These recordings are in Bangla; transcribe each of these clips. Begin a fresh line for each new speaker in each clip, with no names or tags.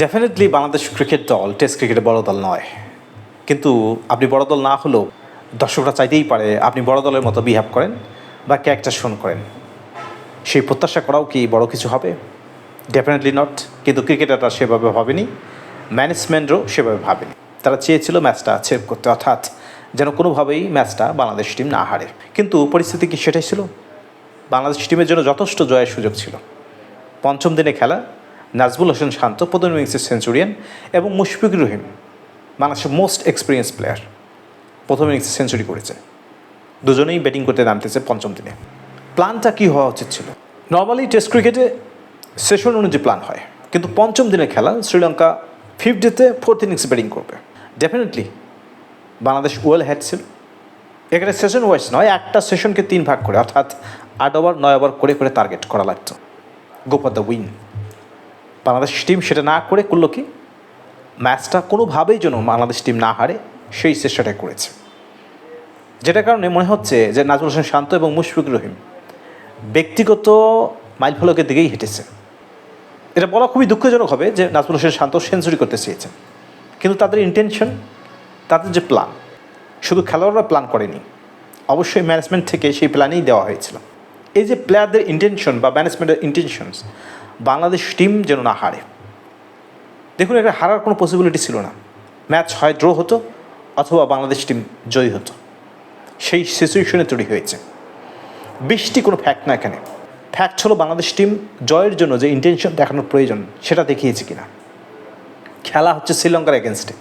ডেফিনেটলি বাংলাদেশ ক্রিকেট দল টেস্ট ক্রিকেটে বড় দল নয়। কিন্তু আপনি বড় দল না হলেও দর্শকরা চাইতেই পারে আপনি বড় দলের মতো বিহেভ করেন বা ক্যারেক্টার শোন করেন। সেই প্রত্যাশা করাও কি বড় কিছু হবে? ডেফিনেটলি নট কিন্তু ক্রিকেটাররা সেভাবে ভাবেনি ম্যানেজমেন্টও সেভাবে ভাবেনি। তারা চেয়েছিল ম্যাচটা সেভ করতে, অর্থাৎ যেন কোনোভাবেই ম্যাচটা বাংলাদেশ টিম না হারে। কিন্তু পরিস্থিতি কি সেটাই ছিল? বাংলাদেশ টিমের জন্য যথেষ্ট জয়ের সুযোগ ছিল। পঞ্চম দিনে খেলা নাজবুল হোসেন শান্ত প্রথম ইনিংসের সেঞ্চুরিয়ান এবং মুশফিকুর রহিম, বাংলাদেশের মোস্ট এক্সপিরিয়েন্স প্লেয়ার, প্রথম ইনিংসে সেঞ্চুরি করেছে। দুজনেই ব্যাটিং করতে নামতেছে পঞ্চম দিনে। প্ল্যানটা কী হওয়া উচিত ছিল? নর্মালি টেস্ট ক্রিকেটে সেশন অনুযায়ী প্ল্যান হয়, কিন্তু পঞ্চম দিনে খেলা শ্রীলঙ্কা ফিফথ ডেতে ফোর্থ ইনিংসে ব্যাটিং করবে। ডেফিনেটলি বাংলাদেশ ওয়েল হেড ছিল। এখানে সেশন ওয়াইজ নয়, একটা সেশনকে তিন ভাগ করে, অর্থাৎ আট ওভার নয় ওভার করে করে টার্গেট করা লাগতো। Go the win Bangladesh team সেটা না করে করল কি? ম্যাচটা কোনোভাবেই যেন বাংলাদেশ টিম না হারে সেই চেষ্টাটা করেছে। যেটার কারণে মনে হচ্ছে যে নাজমুল হোসেন শান্ত এবং মুশফিকুর রহিম ব্যক্তিগত মাইল ফলকের দিকেই হেঁটেছে। এটা বলা খুবই দুঃখজনক হবে যে নাজমুল হোসেন শান্ত সেঞ্চুরি করতে চেয়েছেন। কিন্তু তাদের ইন্টেনশন তাদের যে প্ল্যান শুধু খেলোয়াড়রা প্ল্যান করেনি, অবশ্যই ম্যানেজমেন্ট থেকে সেই প্ল্যানেই দেওয়া হয়েছিল। এই যে প্লেয়ারদের ইন্টেনশন বা ম্যানেজমেন্টের ইন্টেনশনস বাংলাদেশ টিম যেন না হারে। দেখুন এটা হারার কোনো পসিবিলিটি ছিল না। ম্যাচ হয় ড্র হতো, অথবা বাংলাদেশ টিম জয়ী হতো। সেই সিচুয়েশনে তৈরি হয়েছে। বৃষ্টি কোনো ফ্যাক্ট না এখানে। ফ্যাক্ট হলো বাংলাদেশ টিম জয়ের জন্য যে ইন্টেনশন দেখানোর প্রয়োজন, সেটা দেখিয়েছে কিনা। খেলা হচ্ছে শ্রীলঙ্কার এগেনস্টে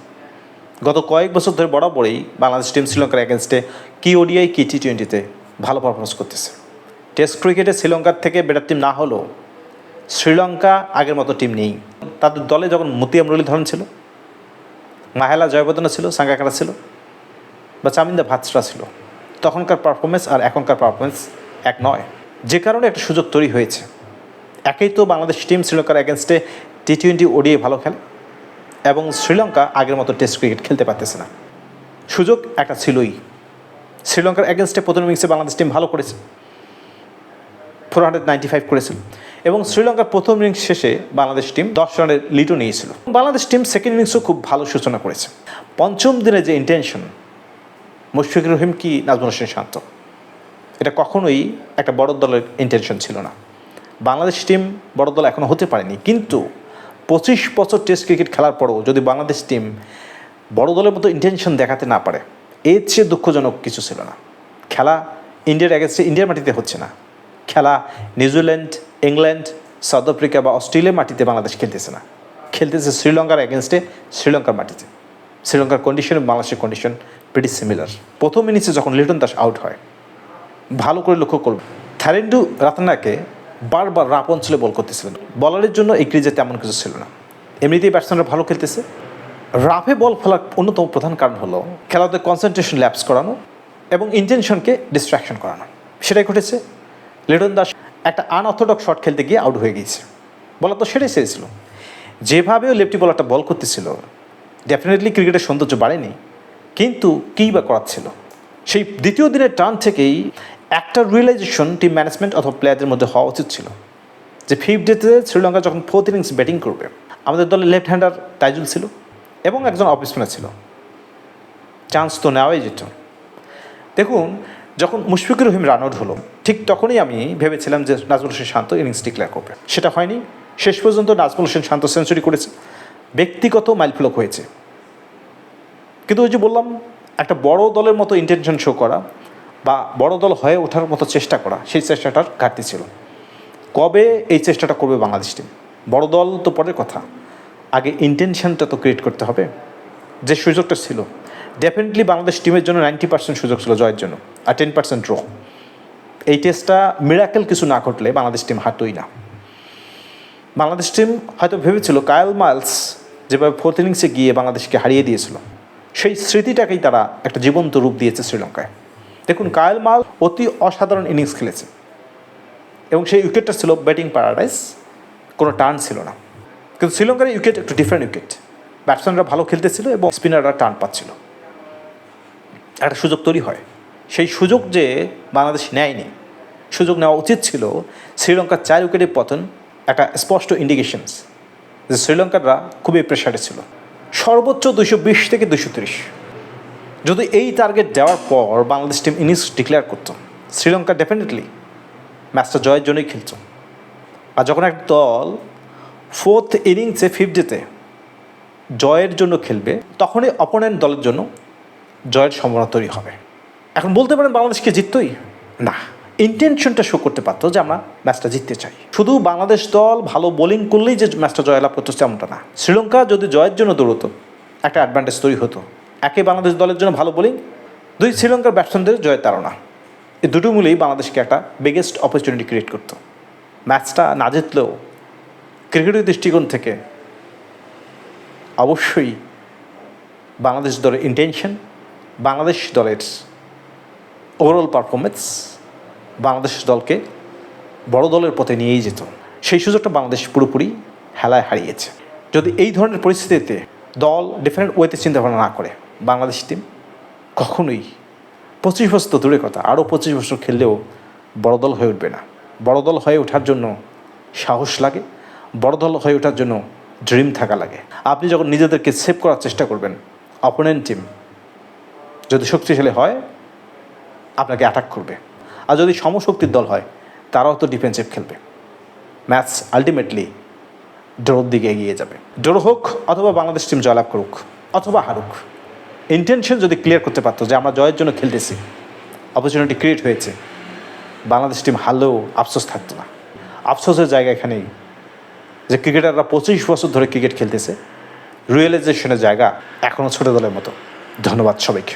গত কয়েক বছর ধরে বরাবরই বাংলাদেশ টিম শ্রীলঙ্কার এগেনস্টে কি ওডিআই কি টি টোয়েন্টিতে ভালো পারফরমেন্স করতেছে। টেস্ট ক্রিকেটে শ্রীলঙ্কার থেকে বেটার টিম না হলেও শ্রীলঙ্কা আগের মতো টিম নেই। তাদের দলে যখন মতিয়া মুরলীধরন ছিল, মাহেলা জয়বর্ধনা ছিল, সাঙ্গাকারা ছিল, বা চামিন্দা ভাতসরা ছিল, তখনকার পারফরমেন্স আর এখনকার পারফরমেন্স এক নয়। যে কারণে একটা সুযোগ তৈরি হয়েছে। একেই তো বাংলাদেশ টিম শ্রীলঙ্কার এগেনস্টে টি টোয়েন্টি ওডিয়ে ভালো খেলে, এবং শ্রীলঙ্কা আগের মতো টেস্ট ক্রিকেট খেলতে পারতেছে না। সুযোগ একটা ছিলই। শ্রীলঙ্কার এগেনস্টে প্রথম ইনিংসে বাংলাদেশ টিম ভালো করেছে। ফোর হান্ড্রেড নাইনটি ফাইভ করেছিল। এবং শ্রীলঙ্কার প্রথম ইনিংস শেষে বাংলাদেশ টিম দশ রানের লিডও নিয়েছিল। বাংলাদেশ টিম সেকেন্ড ইনিংসও খুব ভালো সূচনা করেছে। পঞ্চম দিনে যে ইন্টেনশন মুশফিকুর রহিম কি নাজমুল হোসেন শান্ত? এটা কখনোই একটা বড় দলের ইন্টেনশন ছিল না। বাংলাদেশ টিম বড় দল এখনও হতে পারেনি। কিন্তু পঁচিশ বছর টেস্ট ক্রিকেট খেলার পরও যদি বাংলাদেশ টিম বড় দলের মতো ইন্টেনশন দেখাতে না পারে, এর চেয়ে দুঃখজনক কিছু ছিল না। খেলা ইন্ডিয়ার অ্যাগেন্স্টে ইন্ডিয়ার মাটিতে হচ্ছে না। খেলা, নিউজিল্যান্ড, ইংল্যান্ড, সাউথ আফ্রিকা বা অস্ট্রেলিয়ার মাটিতে বাংলাদেশ খেলতেছে না। খেলতেছে শ্রীলঙ্কার অ্যাগেনস্টে শ্রীলঙ্কার মাটিতে। শ্রীলঙ্কার কন্ডিশন বাংলাদেশের কন্ডিশন প্রিটি সিমিলার প্রথম ইনিংসে যখন লিটন দাস আউট হয়, ভালো করে লক্ষ্য করব থাইল্যান্ডু রাতানাকে বারবার রাপ অঞ্চলে বল করতেছিলেন। বলারের জন্য এই ক্রিজে তেমন কিছু ছিল না। এমনিতেই ব্যাটসম্যানরা ভালো খেলতেছে। রাফে বল ফেলার অন্যতম প্রধান কারণ হলো খেলাতে কনসেন্ট্রেশন ল্যাপস করানো এবং ইন্টেনশনকে ডিস্ট্র্যাকশন করানো। সেটাই ঘটেছে। লিটন দাস একটা আনঅর্থোডক্স শট খেলতে গিয়ে আউট হয়ে গিয়েছে। বলা তো সেটাই চেয়েছিল। যেভাবেও লেফটি বলারটা বল করতেছিল ডেফিনেটলি ক্রিকেটের সৌন্দর্য বাড়েনি, কিন্তু কী বা করাচ্ছিল? সেই দ্বিতীয় দিনের টার্ন থেকেই একটা রিয়েলাইজেশন টিম ম্যানেজমেন্ট অথবা প্লেয়ারদের মধ্যে হওয়া উচিত ছিল। যে ফিফথ ডেতে শ্রীলঙ্কা যখন ফোর্থ ইনিংস ব্যাটিং করবে, আমাদের দলে লেফট হ্যান্ডার তাইজুল ছিল এবং একজন অফ স্পিনার ছিল। চান্স তো নেওয়াই যেত। দেখুন যখন মুশফিকুর রহিম রান আউট হলো, ঠিক তখনই আমি ভেবেছিলাম যে নাজমুল হোসেন শান্ত ইনিংস ডিক্লেয়ার করবে। সেটা হয়নি। শেষ পর্যন্ত নাজমুল হোসেন শান্ত সেঞ্চুরি করেছে। ব্যক্তিগত মাইলফলক হয়েছে। কিন্তু ওই যে বললাম, একটা বড় দলের মতো ইন্টেনশন শো করা বা বড় দল হয়ে ওঠার মতো চেষ্টা করা, সেই চেষ্টাটার ঘাটতি ছিল। কবে এই চেষ্টাটা করবে বাংলাদেশ টিম বড় দল তো পরের কথা। আগে ইন্টেনশনটা তো ক্রিয়েট করতে হবে। যে সুযোগটা ছিল। ডেফিনেটলি বাংলাদেশ টিমের জন্য নাইনটি পার্সেন্ট সুযোগ ছিল জয়ের জন্য। আর টেন পার্সেন্ট ড্র এই টেস্টটা মিরাকেল কিছু না ঘটলে বাংলাদেশ টিম হাঁটতই না। বাংলাদেশ টিম হয়তো ভেবেছিল কায়াল মাইলস যেভাবে ফোর্থ ইনিংসে গিয়ে বাংলাদেশকে হারিয়ে দিয়েছিল, সেই স্মৃতিটাকেই তারা একটা জীবন্ত রূপ দিয়েছে শ্রীলঙ্কায়। দেখুন কায়াল মাল অতি অসাধারণ ইনিংস খেলেছে এবং সেই উইকেটটা ছিল ব্যাটিং প্যারাডাইস কোনো টার্ন ছিল না। কিন্তু শ্রীলঙ্কার উইকেট একটু ডিফারেন্ট উইকেট। ব্যাটসম্যানরা ভালো খেলতেছিল এবং স্পিনাররা টার্ন পাচ্ছিল। একটা সুযোগ তৈরি হয়। সেই সুযোগ যে বাংলাদেশ নেয়নি, সুযোগ নেওয়া উচিত ছিল শ্রীলঙ্কার চার উইকেটের পতন, একটা স্পষ্ট ইন্ডিকেশনস যে শ্রীলঙ্কাররা খুবই প্রেশারে ছিল। সর্বোচ্চ দুশো বিশ থেকে দুশো তিরিশ। যদি এই টার্গেট দেওয়ার পর বাংলাদেশ টিম ইনিংস ডিক্লেয়ার করতো, শ্রীলঙ্কা ডেফিনেটলি ম্যাচটা জয়ের জন্যই খেলত। আর যখন একটা দল ফোর্থ ইনিংসে ফিফটিতে জয়ের জন্য খেলবে, তখনই অপোনেন্ট দলের জন্য জয়ের সম্ভাবনা তৈরি হবে। এখন বলতে পারেন বাংলাদেশকে জিততই? না। ইন্টেনশনটা শো করতে পারতো যে আমরা ম্যাচটা জিততে চাই। শুধু বাংলাদেশ দল ভালো বোলিং করলেই যে ম্যাচটা জয়লাভ করতো তেমনটা না। শ্রীলঙ্কা যদি জয়ের জন্য দৌড়তো একটা অ্যাডভান্টেজ তৈরি হতো। একে বাংলাদেশ দলের জন্য ভালো বোলিং দুই শ্রীলঙ্কার ব্যাটসম্যানদের জয়ের তারা এই দুটো মিলেই বাংলাদেশকে একটা বিগেস্ট অপরচুনিটি ক্রিয়েট করতো। ম্যাচটা না জিতলেও ক্রিকেটের দৃষ্টিকোণ থেকে অবশ্যই বাংলাদেশ দলের ইন্টেনশন বাংলাদেশ দলের ওভারঅল পারফরমেন্স বাংলাদেশ দলকে বড় দলের পথে নিয়েই যেত। সেই সুযোগটা বাংলাদেশ পুরোপুরি হেলায় হারিয়েছে। যদি এই ধরনের পরিস্থিতিতে দল ডিফারেন্ট ওয়েতে চিন্তাভাবনা না করে, বাংলাদেশ টিম কখনোই পঁচিশ বছর তো দূরে কথা, আরও পঁচিশ বছর খেললেও বড় দল হয়ে উঠবে না। বড় দল হয়ে ওঠার জন্য সাহস লাগে, বড় দল হয়ে ওঠার জন্য ড্রিম থাকা লাগে। আপনি যখন নিজেদেরকে সেভ করার চেষ্টা করবেন অপোনেন্ট টিম যদি শক্তিশালী হয় আপনাকে অ্যাটাক করবে। আর যদি সমশক্তির দল হয়, তারাও তো ডিফেন্সিভ খেলবে। ম্যাচ আলটিমেটলি ড্রোর দিকে এগিয়ে যাবে। ড্র হোক অথবা বাংলাদেশ টিম জয়লাভ করুক, অথবা হারুক ইন্টেনশন যদি ক্লিয়ার করতে পারতো যে আমরা জয়ের জন্য খেলতেছি অপরচুনিটি ক্রিয়েট হয়েছে, বাংলাদেশ টিম হারলেও আফসোস থাকতো না। আফসোসের জায়গা এখানেই যে ক্রিকেটাররা পঁচিশ বছর ধরে ক্রিকেট খেলতেছে রিয়েলাইজেশনের জায়গা এখনও ছোটো দলের মতো। ধন্যবাদ সবাইকে।